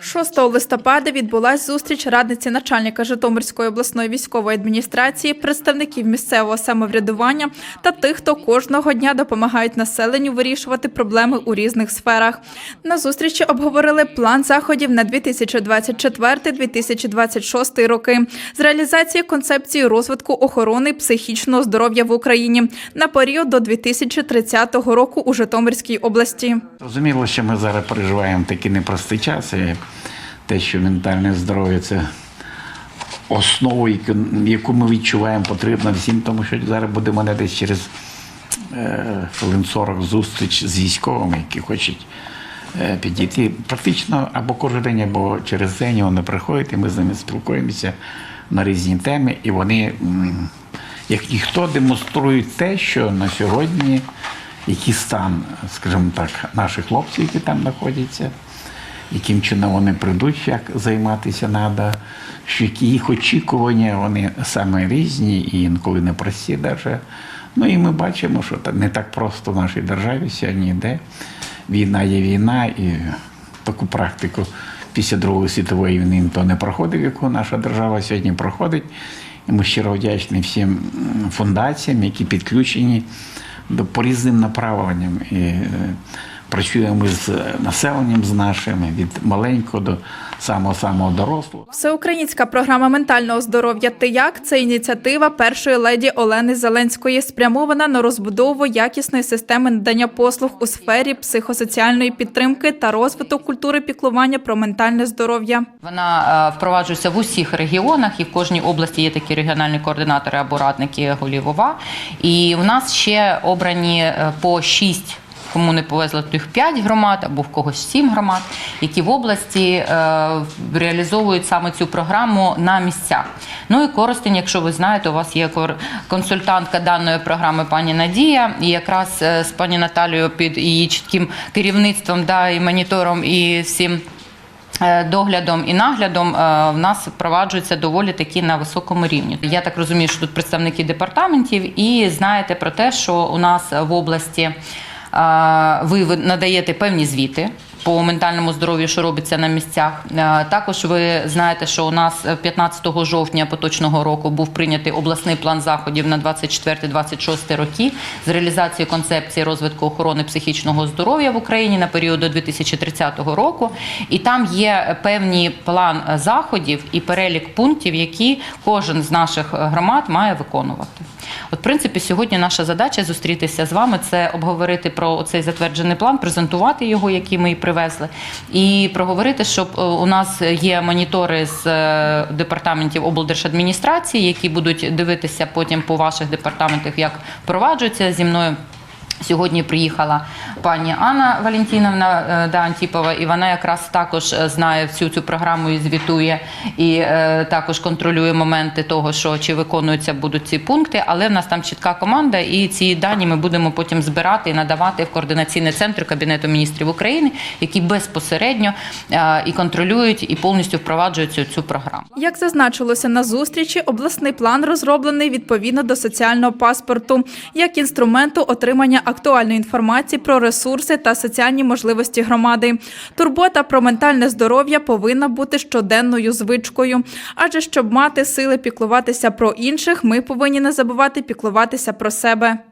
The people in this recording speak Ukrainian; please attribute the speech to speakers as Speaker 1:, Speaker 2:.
Speaker 1: 6 листопада відбулась зустріч радниці начальника Житомирської обласної військової адміністрації, представників місцевого самоврядування та тих, хто кожного дня допомагають населенню вирішувати проблеми у різних сферах. На зустрічі обговорили план заходів на 2024-2026 роки з реалізації концепції розвитку охорони психічного здоров'я в Україні на період до 2030 року у Житомирській області.
Speaker 2: Зрозуміло, що ми зараз переживаємо такі непрості часи. і Те, що ментальне здоров'я це основа, яку- ми відчуваємо, потрібна всім, тому що зараз буде мене десь через е, хвилин 40 зустріч з військовими, які хочуть е, підійти. Практично або кожен день, або через день вони приходять, і ми з ними спілкуємося на різні теми, і вони, як ніхто, демонструють те, що на сьогодні який стан, скажімо так, наших хлопців, які там знаходяться, яким чином вони прийдуть, як займатися треба, що їх очікування, вони саме різні і інколи непрості навіть. Ну і ми бачимо, що не так просто в нашій державі сьогодні йде. Війна є війна, і таку практику після Другої світової війни ніхто не проходив, яку наша держава сьогодні проходить. І ми щиро вдячні всім фундаціям, які підключені до по різним направленням. І е, працюємо з населенням з нашими від маленького до самого самого дорослого.
Speaker 1: Всеукраїнська програма ментального здоров'я «Ти як» – це ініціатива першої леді Олени Зеленської, спрямована на розбудову якісної системи надання послуг у сфері психосоціальної підтримки та розвиток культури піклування про ментальне здоров'я.
Speaker 3: Вона е, впроваджується в усіх регіонах, і в кожній області є такі регіональні координатори або радники голів ОВА. І в нас ще обрані е, по шість. Кому не повезло тих 5 громад або в когось 7 громад, які в області е, реалізовують саме цю програму на місцях. Ну і Коростень, якщо ви знаєте, у вас є консультантка даної програми пані Надія, і якраз е, з пані Наталією під її чітким керівництвом да, і монітором, і всім Е, Доглядом і наглядом в нас впроваджується доволі таки на високому рівні. Я так розумію, що тут представники департаментів, і знаєте про те, що у нас в області ви надаєте певні звіти. По ментальному здоров'ю, що робиться на місцях, Е, також ви знаєте, що у нас 15 жовтня поточного року був прийнятий обласний план заходів на 24-26 роки з реалізації концепції розвитку охорони психічного здоров'я в Україні на період до 2030 року. І там є певний план заходів і перелік пунктів, які кожен з наших громад має виконувати. От, в принципі, сьогодні наша задача зустрітися з вами це обговорити про цей затверджений план, презентувати його, який ми і привезли, і проговорити, щоб е, у нас є монітори з е, департаментів облдержадміністрації, які будуть дивитися потім по ваших департаментах, як впроваджуються зі мною. Сьогодні приїхала пані Анна Валентиновна е, да, Антіпова, і вона якраз також е, знає всю цю програму і звітує, і е, також контролює моменти того, що чи виконуються будуть ці пункти. Але в нас там чітка команда, і ці дані ми будемо потім збирати і надавати в координаційний центр Кабінету міністрів України, які безпосередньо е, і контролюють і повністю впроваджують цю, цю програму.
Speaker 1: Як зазначилося на зустрічі, обласний план розроблений відповідно до соціального паспорту як інструменту отримання актуальної інформації про ресурси та соціальні можливості громади. Турбота про ментальне здоров'я повинна бути щоденною звичкою. Адже щоб мати сили піклуватися про інших, ми повинні не забувати піклуватися про себе.